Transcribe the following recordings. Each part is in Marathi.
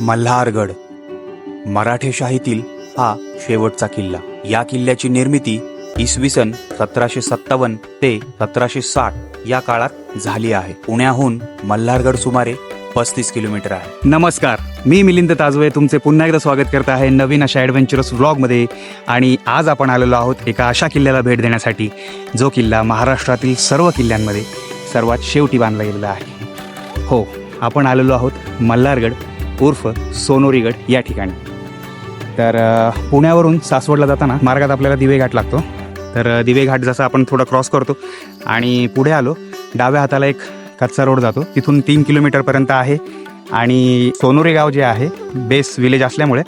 मल्हारगड. मराठेशाहीतील हा शेवटचा किल्ला. या किल्ल्याची निर्मिती इसवी सन सतराशे सत्तावन्न ते सतराशे साठ या काळात झाली आहे. पुण्याहून मल्हारगड सुमारे पस्तीस किलोमीटर आहे. नमस्कार. मी मिलिंद ताजवे. तुमचे पुन्हा एकदा स्वागत करत आहे नवीन अशा ॲडव्हेंचरस व्लॉगमध्ये आणि आज आपण आलेलो आहोत एका अशा किल्ल्याला भेट देण्यासाठी जो किल्ला महाराष्ट्रातील सर्व किल्ल्यांमध्ये सर्वात शेवटी बांधला गेलेला आहे. हो आपण आलेलो आहोत मल्हारगड उर्फ सोनोरीगड या ठिकाणी. तर पुण्यावरून सासवडला जाताना मार्गात आपल्याला दिवे घाट लागतो. तर दिवे घाट जसा आपण थोडा क्रॉस करतो आणि पुढे आलो डाव्या हाताला एक कच्चा रोड जातो. तिथून तीन किलोमीटरपर्यंत आहे आणि सोनोरी गाव जे आहे बेस विलेज असल्यामुळे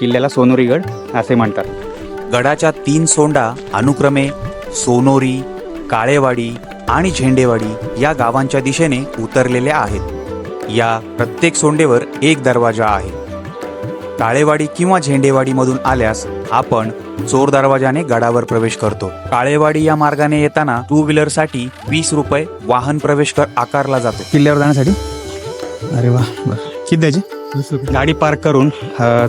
किल्ल्याला सोनोरीगड असे म्हणतात. गडाच्या तीन सोंडा अनुक्रमे सोनोरी काळेवाडी आणि झेंडेवाडी या गावांच्या दिशेने उतरलेल्या आहेत. या प्रत्येक सोंडेवर एक दरवाजा आहे. काळेवाडी किंवा झेंडेवाडीमधून आल्यास आपण चोर दरवाजाने गडावर प्रवेश करतो. काळेवाडी या मार्गाने येताना टू व्हीलरसाठी वीस रुपये वाहन प्रवेश कर आकारला जातो. किल्ल्यावर जाण्यासाठी? अरे वा किती द्यायची? गाडी पार्क करून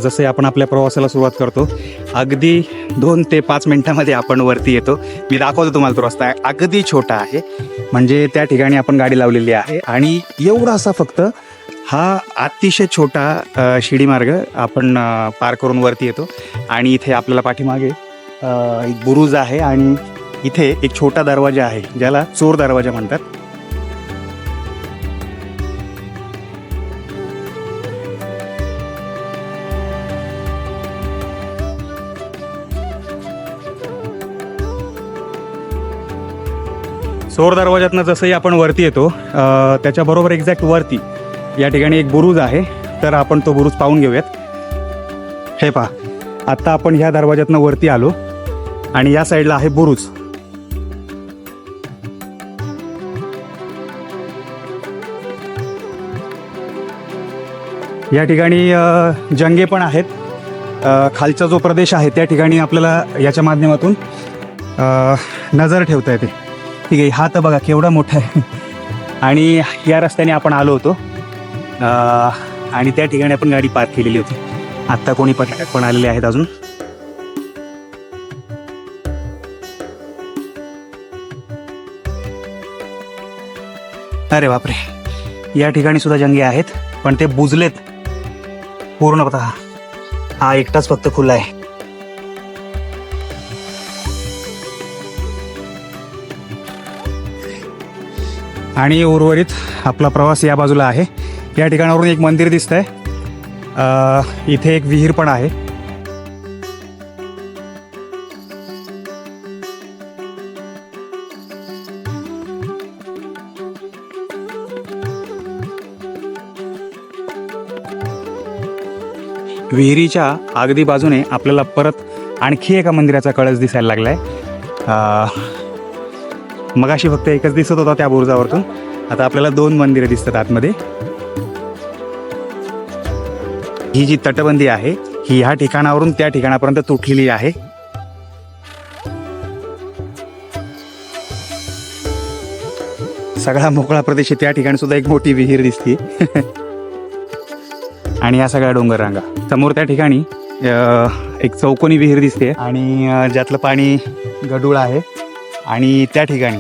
जसे आपण आपल्या प्रवासाला सुरुवात करतो अगदी दोन ते पाच मिनटामध्ये आपण वरती येतो. मी दाखवतो तुम्हाला तो रस्ता. अगदी छोटा आहे. म्हणजे त्या ठिकाणी आपण गाडी लावलेली आहे. आणि एवढा असा फक्त हा अतिशय छोटा शिडी मार्ग आपण पार करून वरती येतो. आणि इथे आपल्याला पाठीमागे एक बुरुज आहे. आणि इथे एक छोटा दरवाजा आहे ज्याला चोर दरवाजा म्हणतात. चोर दरवाजातनं जसंही आपण वरती येतो त्याच्याबरोबर एक्झॅक्ट वरती या ठिकाणी एक बुरुज आहे. तर आपण तो बुरुज पाहून घेऊयात. हे पहा आत्ता आपण ह्या दरवाजातनं वरती आलो आणि या साईडला आहे बुरुज. या ठिकाणी जंगे पण आहेत. खालचा जो प्रदेश आहे त्या ठिकाणी आपल्याला याच्या माध्यमातून नजर ठेवता येते. ठीक आहे हा तर बघा केवढा मोठा आहे. आणि या रस्त्याने आपण आलो होतो. आणि त्या ठिकाणी आपण गाडी पार्क केलेली होती. आत्ता कोणी पर्यटक पण आलेले आहेत अजून. अरे बापरे. या ठिकाणी सुद्धा जंगे आहेत पण ते बुजलेत. पूर्णतः. हा एकटाच फक्त खुला आहे. आणि उर्वरित आपला प्रवास या बाजूला आहे. या ठिकाणावरून एक मंदिर दिसतंय. आहे इथे एक विहीर पण आहे. विहिरीच्या अगदी बाजूने आपल्याला परत आणखी एका मंदिराचा कळस दिसायला लागलाय. मगाशी फक्त एकच दिसत होता त्या बुरुजावरतून. आता आपल्याला दोन मंदिरं दिसतात आतमध्ये. ही जी तटबंदी आहे ही ह्या ठिकाणावरून त्या ठिकाणापर्यंत तुटलेली आहे. सगळा मोकळा प्रदेश त्या ठिकाणी सुद्धा एक मोठी विहीर दिसते आणि या सगळ्या डोंगर रांगा. समोर त्या ठिकाणी एक चौकोनी विहीर दिसते आणि ज्यातलं पाणी गडूळ आहे. आणि त्या ठिकाणी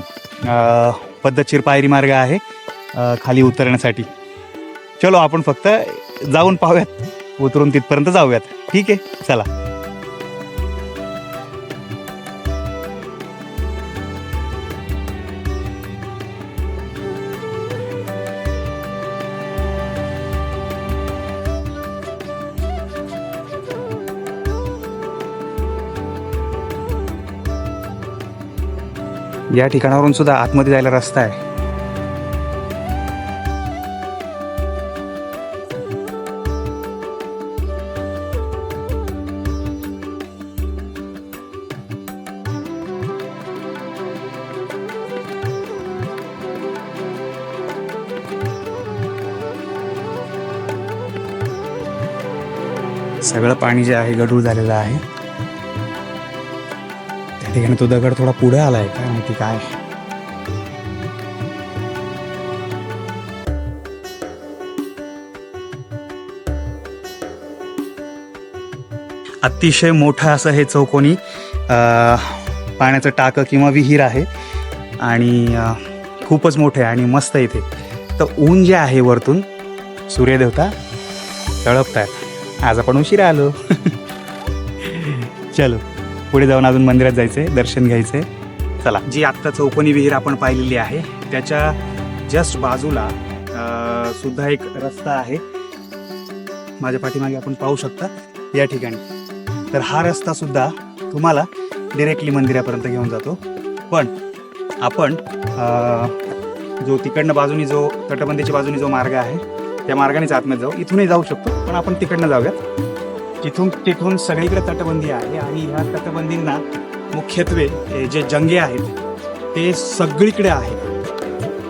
पद्धतशीर पायरी मार्ग आहे खाली उतरण्यासाठी. चलो आपण फक्त जाऊन पाहूयात. उतरून तिथपर्यंत जाऊयात. ठीक आहे? चला. या ठिकाणावरून सुद्धा आतमध्ये जायला रस्ता आहे. सगळं पाणी जे आहे गढूळ झालेलं आहे. ठिकाणी तो दगड थोडा पुढे आलाय. काय माहिती काय. अतिशय मोठं असं हे चौकोनी पाण्याचं टाकं किंवा विहीर आहे. आणि खूपच मोठं आहे आणि मस्त आहे इथे. तर ऊन जे आहे वरतून सूर्यदेवता तळपत आज आपण उशिरा आलो. चलो. पुढे जाऊन अजून मंदिरात जायचंय दर्शन घ्यायचंय चला. जी आत्ता चौकोनी विहीर आपण पाहिलेली आहे त्याच्या जस्ट बाजूला अ, सुद्धा एक रस्ता आहे. माझ्या पाठीमागे आपण पाहू शकता या ठिकाणी. तर हा रस्ता सुद्धा तुम्हाला डिरेक्टली मंदिरापर्यंत घेऊन जातो. पण आपण अ, जो तिकडनं बाजूनी जो तटबंदीच्या बाजूनी जो मार्ग आहे त्या मार्गानेच आतमध्ये जाऊ. इथूनही जाऊ शकतो पण आपण तिकडनं जाऊयात. तिथून तिथून सगळीकडे तटबंदी आहे आणि ह्या तटबंदींना मुख्यत्वे जे जंगे आहेत ते सगळीकडे आहेत.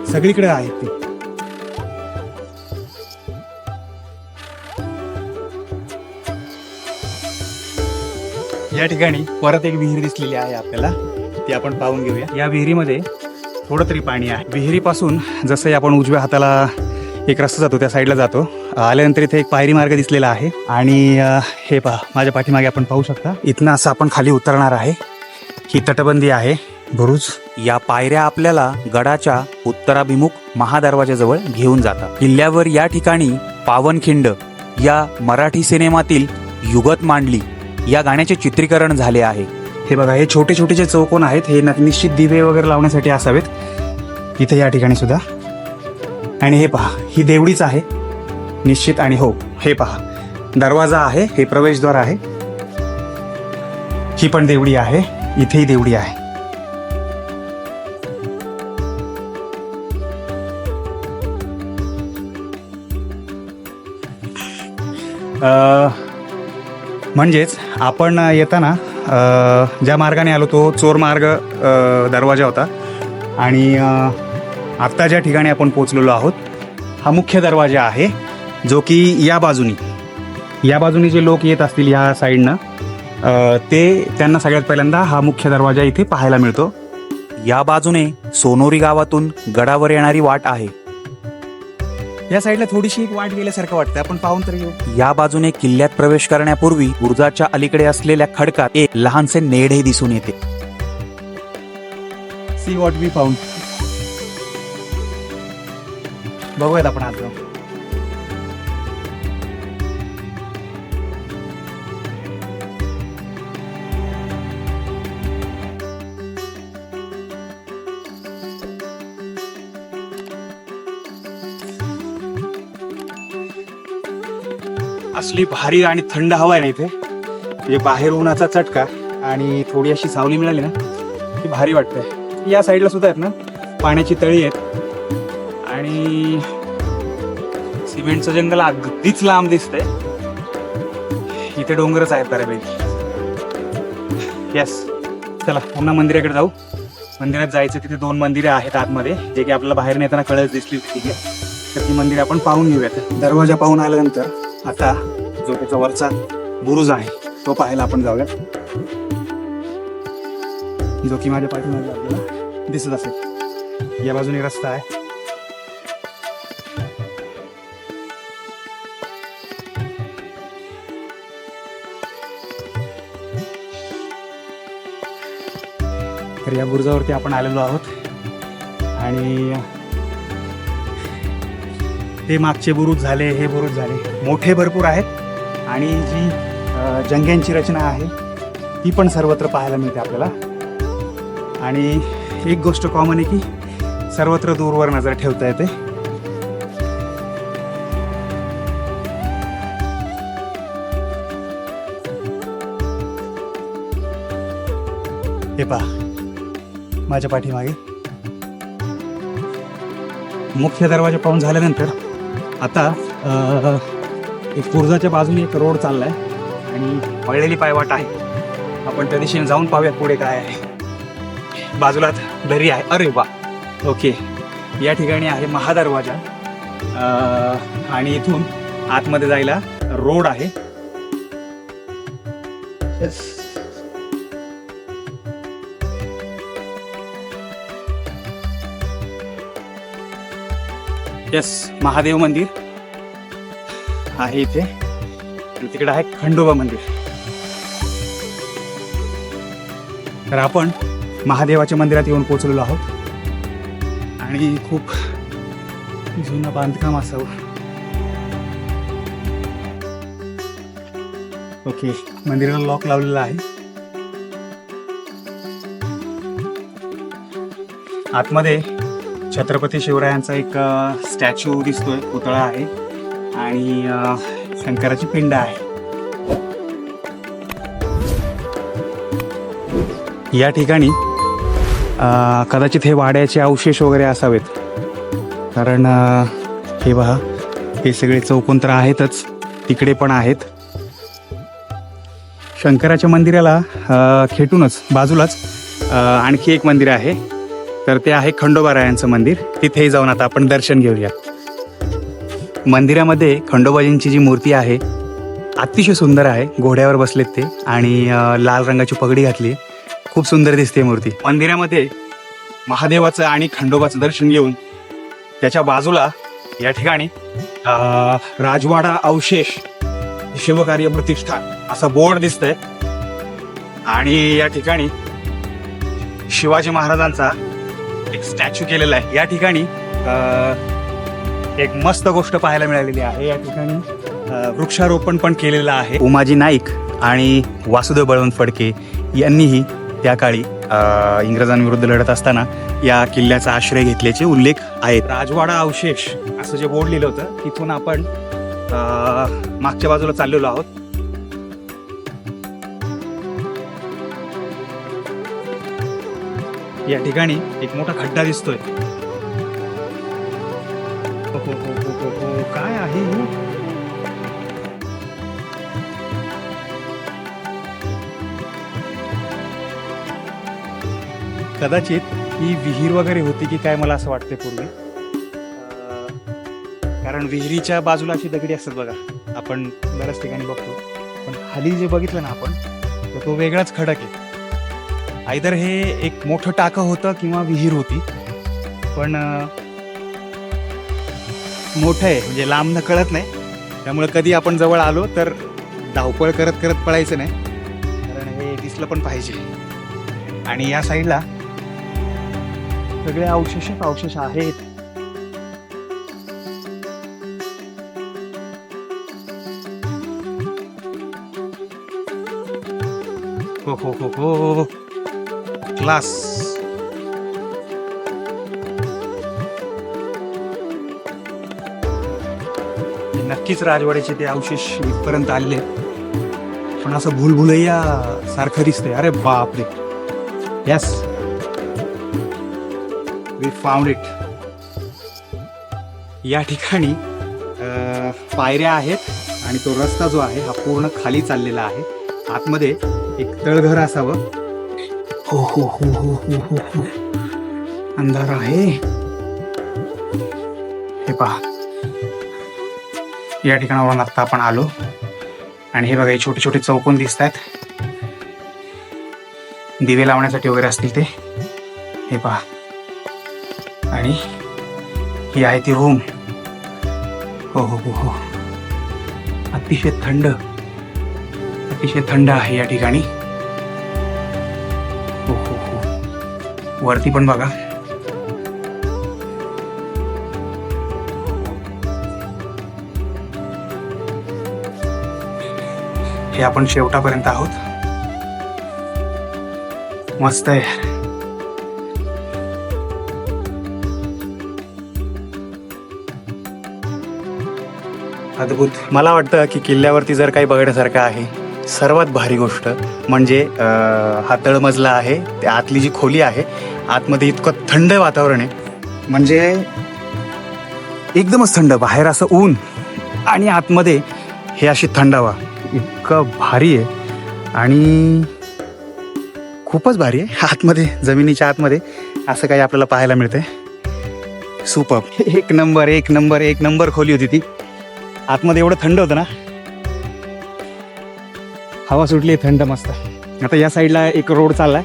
सगळीकडे आहेत ते. या ठिकाणी परत एक विहीर दिसलेली आहे आपल्याला. ती आपण पाहून घेऊया. या विहिरीमध्ये थोडं तरी पाणी आहे. विहिरीपासून जसं आपण उजव्या हाताला एक रस्ता जातो त्या साईडला जातो. आल्यानंतर इथे एक पायरी मार्ग दिसलेला आहे. आणि हे पहा माझ्या पाठीमागे आपण पाहू शकता. इथनं असं आपण खाली उतरणार आहे. ही तटबंदी आहे. बुरुज. या पायऱ्या आपल्याला गडाच्या उत्तराभिमुख महादरवाजाजवळ घेऊन जातात. किल्ल्यावर या ठिकाणी पावनखिंड या मराठी सिनेमातील युगत मांडली या गाण्याचे चित्रीकरण झाले आहे. हे बघा हे छोटे छोटे जे चौकोन आहेत हे न- निश्चित दिवे वगैरे लावण्यासाठी असावेत. इथे या ठिकाणी सुद्धा. आणि हे पहा ही देवडीच आहे. निश्चित आणि हो हे पहा. दरवाजा आहे हे प्रवेशद्वार आहे. ही पण देवडी आहे इथेही देवडी आहे. म्हणजेच आपण येताना ज्या मार्गाने आलो तो चोर मार्ग दरवाजा होता. आणि आत्ता ज्या ठिकाणी आपण पोचलेलो आहोत हा मुख्य दरवाजा आहे जो की या बाजूनी. या बाजूनी जे लोक येत असतील या साईडनं ते त्यांना सगळ्यात पहिल्यांदा हा मुख्य दरवाजा इथे पाहायला मिळतो. या बाजूने सोनोरी गावातून गडावर येणारी वाट आहे. या साईडला थोडीशी एक वाट गेल्यासारखं वाटतं आपण पाहून तरी घेऊ या बाजूने किल्ल्यात प्रवेश करण्यापूर्वी उर्जाच्या अलीकडे असलेल्या खडकात एक लहानसे नेडे दिसून येते. सी वॉट वी फाउंड बघूयात आपण आज जाऊन. असली भारी आणि थंड हवा आहे ना इथे. म्हणजे बाहेर उन्हाचा चटका आणि थोडी अशी सावली मिळाली ना ती भारी वाटते या साईडला सुद्धा आहेत ना पाण्याची तळी आहेत. सिमेंटचं जंगल अगदीच लांब दिसतंय. इथे डोंगरच आहेत बऱ्यापैकी. येस चला पुन्हा मंदिराकडे जाऊ. मंदिरात जायचं तिथे दोन मंदिरे आहेत आतमध्ये. जे की आपल्याला बाहेर नेताना कळत दिसली ठीक आहे तर ती मंदिर आपण पाहून घेऊयात. दरवाजा पाहून आल्यानंतर आता जो त्याचा वरचा बुरुज आहे तो पाहायला आपण जाऊयात. जो की माझ्या पाठीमागे आपल्याला दिसत असेल. या बाजूने रस्ता आहे. तर या बुरुजावरती आपण आलेलो आहोत. आणि ते मागचे बुरुज झाले हे बुरुज झाले. मोठे भरपूर आहेत. आणि जी जंग्यांची रचना आहे ती पण सर्वत्र पाहायला मिळते आपल्याला. आणि एक गोष्ट कॉमन आहे की सर्वत्र दूरवर नजर ठेवता येते. हे पहा. माझ्या पाठीमागे. मुख्य दरवाजा पाहून झाल्यानंतर आता अ, एक कुर्जाच्या बाजूने एक रोड चालला आहे आणि पळलेली पायवाट आहे. आपण त्या दिशेने जाऊन पाहूयात पुढे काय आहे. बाजूलाच दरी आहे. अरे वा. ओके. या ठिकाणी आहे महादरवाजा. अ, आणि इथून आतमध्ये जायला रोड आहे. यस महादेव मंदिर आहे इथे. तिकडे आहे खंडोबा मंदिर. तर आपण महादेवाच्या मंदिरात येऊन पोचलेलो आहोत. आणि खूप जुनं बांधकाम असावं. ओके मंदिराला लॉक लावलेला आहे. आतमध्ये छत्रपती शिवरायांचा एक स्टॅच्यू दिसतोय पुतळा आहे. आणि शंकराची पिंड आहे. या ठिकाणी कदाचित हे वाड्याचे अवशेष वगैरे असावेत. कारण हे पहा हे सगळे चौकोन तर आहेतच तिकडे पण आहेत. शंकराच्या मंदिराला खेटूनच बाजूलाच आणखी एक मंदिर आहे. तर ते आहे खंडोबारायांचं मंदिर. तिथेही जाऊन आता आपण दर्शन घेऊया. मंदिरामध्ये खंडोबाजींची जी मूर्ती आहे अतिशय सुंदर आहे. घोड्यावर बसलेत ते आणि लाल रंगाची पगडी घातली खूप सुंदर दिसते मूर्ती. मंदिरामध्ये महादेवाचं आणि खंडोबाचं दर्शन घेऊन त्याच्या बाजूला या ठिकाणी राजवाडा अवशेष शिवकार्य प्रतिष्ठान असं बोर्ड दिसतंय. आणि या ठिकाणी शिवाजी महाराजांचा एक स्टॅच्यू केलेला आहे. या ठिकाणी अ, एक मस्त गोष्ट पाहायला मिळालेली आहे. या ठिकाणी अ, वृक्षारोपण पण केलेलं आहे. उमाजी नाईक आणि वासुदेव बळवंत फडके यांनीही त्या काळी अ, इंग्रजांविरुद्ध लढत असताना या किल्ल्याचा आश्रय घेतल्याचे उल्लेख आहेत. राजवाडा अवशेष असं जे बोर्ड लिहिलं होतं तिथून आपण अ, मागच्या बाजूला चाललेलो आहोत. या ठिकाणी एक मोठा खड्डा दिसतोय. हो, हो, हो, काय आहे कदाचित ही विहीर वगैरे होती की काय मला असं वाटतंय पूर्वी. कारण विहिरीच्या बाजूला अशी दगडी असतात बघा. आपण बऱ्याच ठिकाणी बघतो. पण खाली जे बघितलं ना आपण तर तो वेगळाच खडक आहे. आयदर हे एक मोठं टाकं होतं किंवा विहीर होती. पण मोठं आहे म्हणजे लांब न कळत नाही. त्यामुळे कधी आपण जवळ आलो तर धावपळ करत करत पळायचं नाही. कारण हे दिसलं पण पाहिजे. आणि या साईडला सगळे अवशेष अवशेष आहेत. हो हो हो हो. हो, हो. क्लास नक्कीच राजवाड्याचे ते अवशेष इथपर्यंत आले पण असं भूलभुलैया सारखं दिसतंय. अरे बापरे. यस वी फाउंड इट या ठिकाणी पायऱ्या आहेत आणि तो रस्ता जो आहे हा पूर्ण खाली चाललेला आहे. आतमध्ये एक तळघर असावं. हो हो हो हो हो हो हो. अंधार आहे. हे पहा. या ठिकाणावरून आत्ता आपण आलो. आणि हे बघा हे छोटे छोटे चौकोन दिसत आहेत दिवे लावण्यासाठी वगैरे असतील ते. हे पहा. आणि ही आहे ती रूम हो हो हो हो. अतिशय थंड. अतिशय थंड आहे या ठिकाणी. वरती पण बघा. हे आपण शेवटापर्यंत आहोत. मस्त आहे. अद्भुत. मला वाटतं की किल्ल्यावरती जर काही बघण्यासारखं आहे सर्वात भारी गोष्ट म्हणजे अं, हा तळमजला आहे त्या आतली जी खोली आहे आतमध्ये इतकं थंड वातावरण आहे. म्हणजे एकदमच थंड बाहेर असं ऊन आणि आतमध्ये हे अशी थंडावा. इतकं भारी आहे. आणि खूपच भारी आहे. आतमध्ये जमिनीच्या आतमध्ये असं काही आपल्याला पाहायला मिळतंय. सुपर. एक नंबर एक नंबर एक नंबर खोली होती ती. आतमध्ये एवढं थंड होतं ना. हवा सुटली थंड मस्त. आता या साईडला एक रोड चाललाय.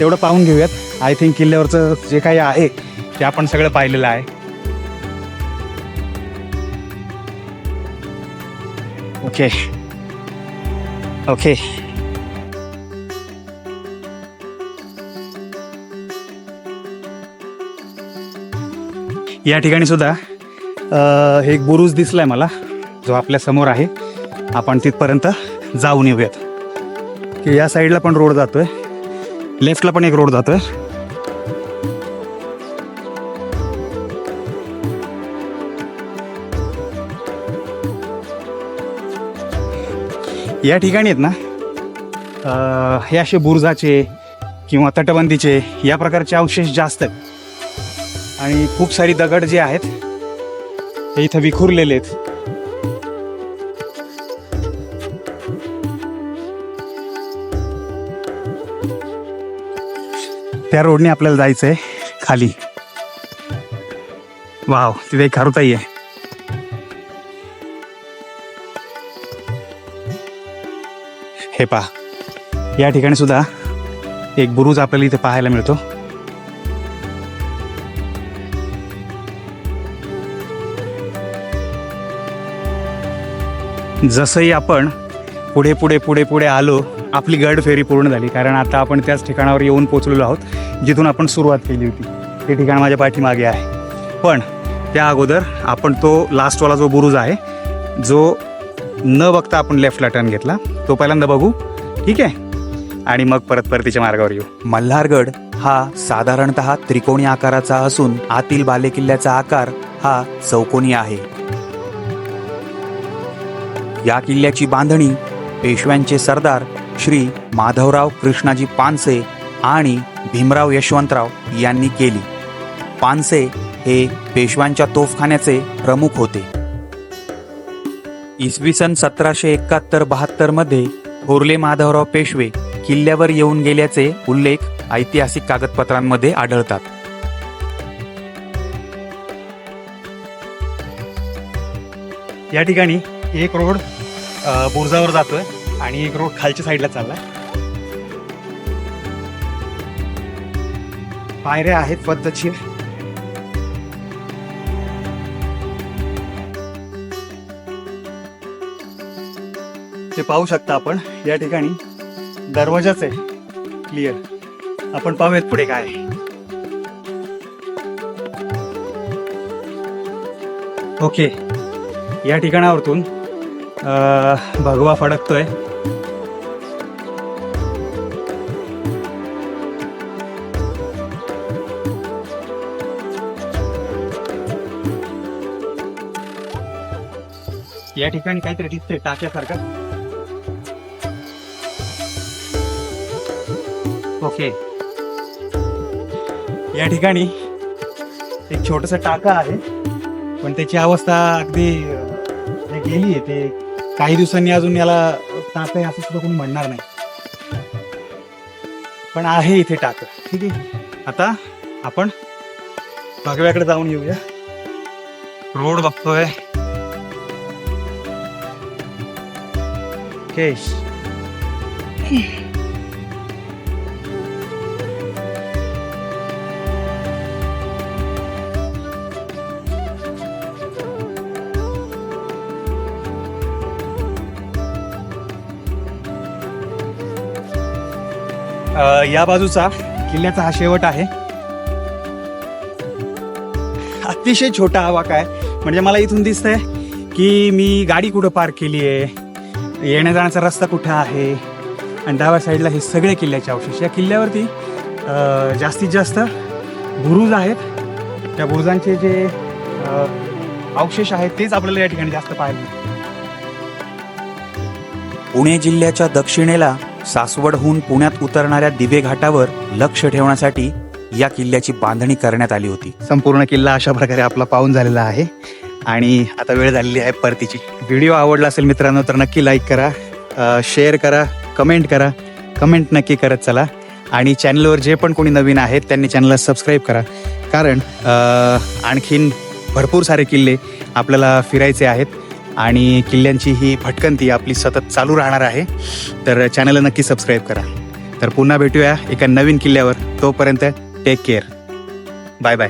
तेवढं पाहून घेऊयात. आय थिंक किल्ल्यावरचं जे काही आहे ते आपण सगळं पाहिलेलं आहे. ओके. ओके. या ठिकाणी सुद्धा एक बुरुज दिसलाय मला जो आपल्यासमोर आहे. आपण तिथपर्यंत जाऊन येऊयात. की या साईडला पण रोड जातोय. लेफ्टला पण एक रोड जातोय. या ठिकाणी आहेत ना? हे असे बुरजाचे किंवा तटबंदीचे या प्रकारचे अवशेष जास्त आहेत. आणि खूप सारी दगड जे आहेत ते इथं विखुरलेले आहेत. त्या रोडने आपल्याला जायचं आहे खाली. वाव तिथे खारुताई आहे. हे पहा. या ठिकाणी सुद्धा एक बुरुज आपल्याला इथे पाहायला मिळतो. जसंही आपण पुढे पुढे पुढे पुढे आलो आपली गड फेरी पूर्ण झाली. कारण आता आपण त्याच ठिकाणावर येऊन पोचलेलो आहोत जिथून आपण सुरुवात केली होती. ते ठिकाण माझ्या पाठीमागे आहे. पण त्या अगोदर आपण तो लास्टवाला जो बुरुज आहे जो न बघता आपण लेफ्टला टर्न घेतला. तो पहिल्यांदा बघू. ठीक आहे? आणि मग परत परतीच्या मार्गावर येऊ. मल्हारगड हा साधारणतः त्रिकोणी आकाराचा असून आतील बालेकिल्ल्याचा आकार हा चौकोनी आहे. या किल्ल्याची बांधणी पेशव्यांचे सरदार श्री माधवराव कृष्णाजी पानसे आणि भीमराव यशवंतराव यांनी केली. पानसे हे पेशव्यांच्या तोफखान्याचे प्रमुख होते. इसवी सन सतराशे एकाहत्तर बहात्तरमध्ये थोरले माधवराव पेशवे किल्ल्यावर येऊन गेल्याचे उल्लेख ऐतिहासिक कागदपत्रांमध्ये आढळतात. या ठिकाणी एक रोड बुर्जावर जातोय आणि एक रोड खालच्या साईडला चाललाय. पायऱ्या आहेत पद्धतशीर. ते पाहू शकता आपण. या ठिकाणी दरवाजाच आहे. क्लिअर आपण पाहूयात पुढे काय ओके या ठिकाणावरतून भगवा फडकतोय. या ठिकाणी काहीतरी दिसतंय टाक्यासारखं. ओके. या ठिकाणी एक छोटस टाका आहे. पण त्याची अवस्था अगदी जे गेली आहे ते काही दिवसांनी अजून याला टाक आहे असं सुद्धा कोणी म्हणणार नाही. पण आहे इथे टाक. ठीक आहे? आता आपण भगव्याकडे जाऊन येऊया. रोड बघतोय. केश. अ, या बाजूचा किल्ल्याचा हा शेवट आहे. अतिशय छोटा आवाक आहे. म्हणजे मला इथून दिसतंय की मी गाडी कुठं पार्क केली आहे येण्या जाण्याचा रस्ता कुठं आहे आणि डाव्या साईडला हे सगळे किल्ल्याचे अवशेष. या किल्ल्यावरती अ, जास्तीत जास्त बुरुज आहेत. त्या बुरुजांचे जे अ, अवशेष आहेत तेच आपल्याला या ठिकाणी जास्त पाहायला मिळतात. पुणे जिल्ह्याच्या दक्षिणेला सासवडहून पुण्यात उतरणाऱ्या दिवे घाटावर लक्ष ठेवण्यासाठी या किल्ल्याची बांधणी करण्यात आली होती. संपूर्ण किल्ला अशा प्रकारे आपला पाहून झालेला आहे. आणि आता वेळ झालेली आहे परतीची. व्हिडिओ आवडला असेल मित्रांनो तर नक्की लाईक करा शेअर करा कमेंट करा कमेंट नक्की करत चला. आणि चॅनलवर जे पण कोणी नवीन आहेत त्यांनी चॅनलला सबस्क्राईब करा. कारण अ, आणखीन भरपूर सारे किल्ले आपल्याला फिरायचे आहेत. आणि किल्ल्यांची ही भटकंती आपली सतत चालू राहणार आहे. तर चॅनलला नक्की सबस्क्राईब करा. तर पुन्हा भेटूया एका नवीन किल्ल्यावर. तोपर्यंत टेक केअर बाय बाय